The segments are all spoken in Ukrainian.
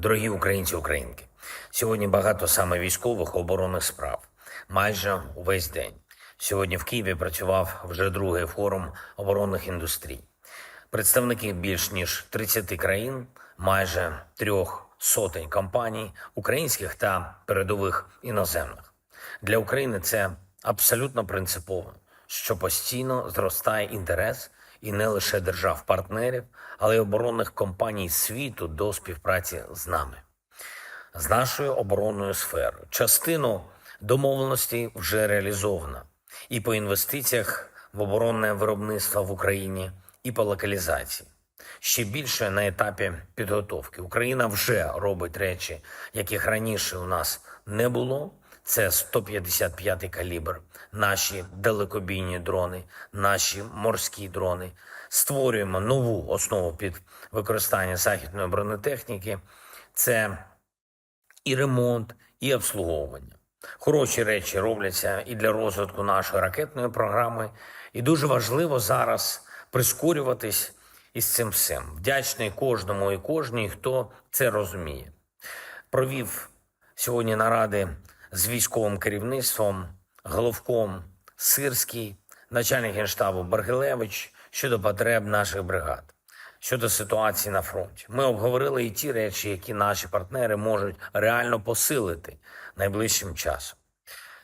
Дорогі українці, українки, сьогодні багато саме військових оборонних справ, майже увесь день. Сьогодні в Києві працював вже другий форум оборонних індустрій. Представники більш ніж 30 країн, майже трьох сотень компаній, українських та передових іноземних. Для України це абсолютно принципово, що постійно зростає інтерес і не лише держав-партнерів, але й оборонних компаній світу до співпраці з нами з нашою оборонною сферою. Частину домовленостей вже реалізовано і по інвестиціях в оборонне виробництво в Україні, і по локалізації. Ще більше на етапі підготовки. Україна вже робить речі, яких раніше у нас не було. Це 155-й калібр, наші далекобійні дрони, наші морські дрони. Створюємо нову основу під використання західної бронетехніки. Це і ремонт, і обслуговування. Хороші речі робляться і для розвитку нашої ракетної програми. І дуже важливо зараз прискорюватись із цим всім. Вдячний кожному і кожній, хто це розуміє. Провів сьогодні наради з військовим керівництвом, головком Сирський, начальник генштабу Баргилевич щодо потреб наших бригад щодо ситуації на фронті. Ми обговорили і ті речі, які наші партнери можуть реально посилити найближчим часом.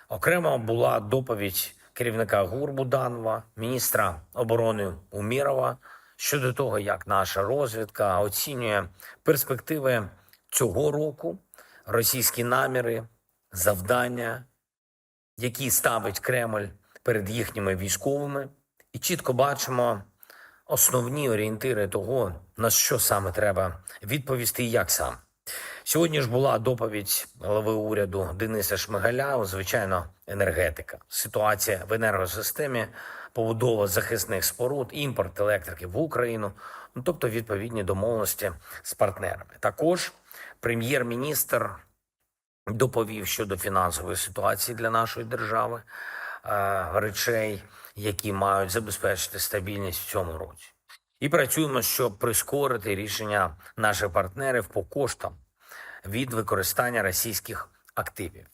Окремо була доповідь керівника ГУР Буданова, міністра оборони Умірова щодо того, як наша розвідка оцінює перспективи цього року, російські наміри, завдання, які ставить Кремль перед їхніми військовими, і чітко бачимо основні орієнтири того, на що саме треба відповісти і як сам. Сьогодні ж була доповідь голови уряду Дениса Шмигаля, звичайно, енергетика. Ситуація в енергосистемі, побудова захисних споруд, імпорт електрики в Україну, ну тобто відповідні домовленості з партнерами. Також прем'єр-міністр доповів щодо фінансової ситуації для нашої держави, е, речей, які мають забезпечити стабільність в цьому році. І працюємо, щоб прискорити рішення наших партнерів по коштам від використання російських активів.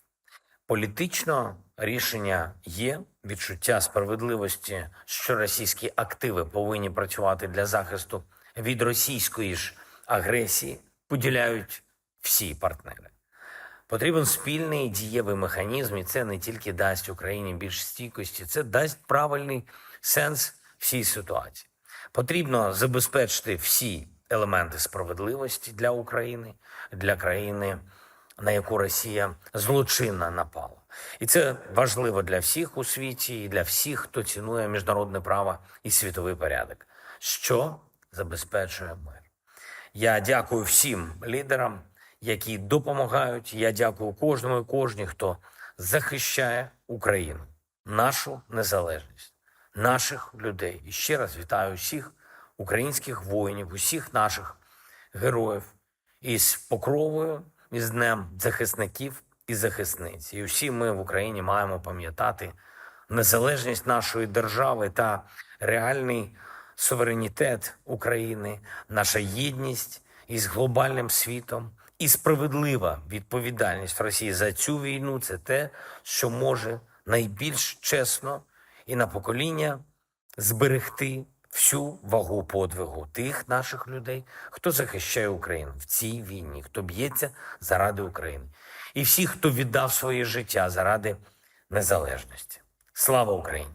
Політично рішення є відчуття справедливості, що російські активи повинні працювати для захисту від російської ж агресії, поділяють всі партнери. Потрібен спільний дієвий механізм, і це не тільки дасть Україні більш стійкості, це дасть правильний сенс всій ситуації. Потрібно забезпечити всі елементи справедливості для України, для країни, на яку Росія злочинно напала. І це важливо для всіх у світі і для всіх, хто цінує міжнародне право і світовий порядок, що забезпечує мир. Я дякую всім лідерам, які допомагають. Я дякую кожному і кожній, хто захищає Україну, нашу незалежність, наших людей. І ще раз вітаю всіх українських воїнів, усіх наших героїв із покровою, із Днем захисників і захисниць. І всі ми в Україні маємо пам'ятати незалежність нашої держави та реальний суверенітет України, наша єдність із глобальним світом і справедлива відповідальність Росії за цю війну це те, що може найбільш чесно і на покоління зберегти всю вагу подвигу тих наших людей, хто захищає Україну в цій війні, хто б'ється заради України, і всіх, хто віддав своє життя заради незалежності. Слава Україні!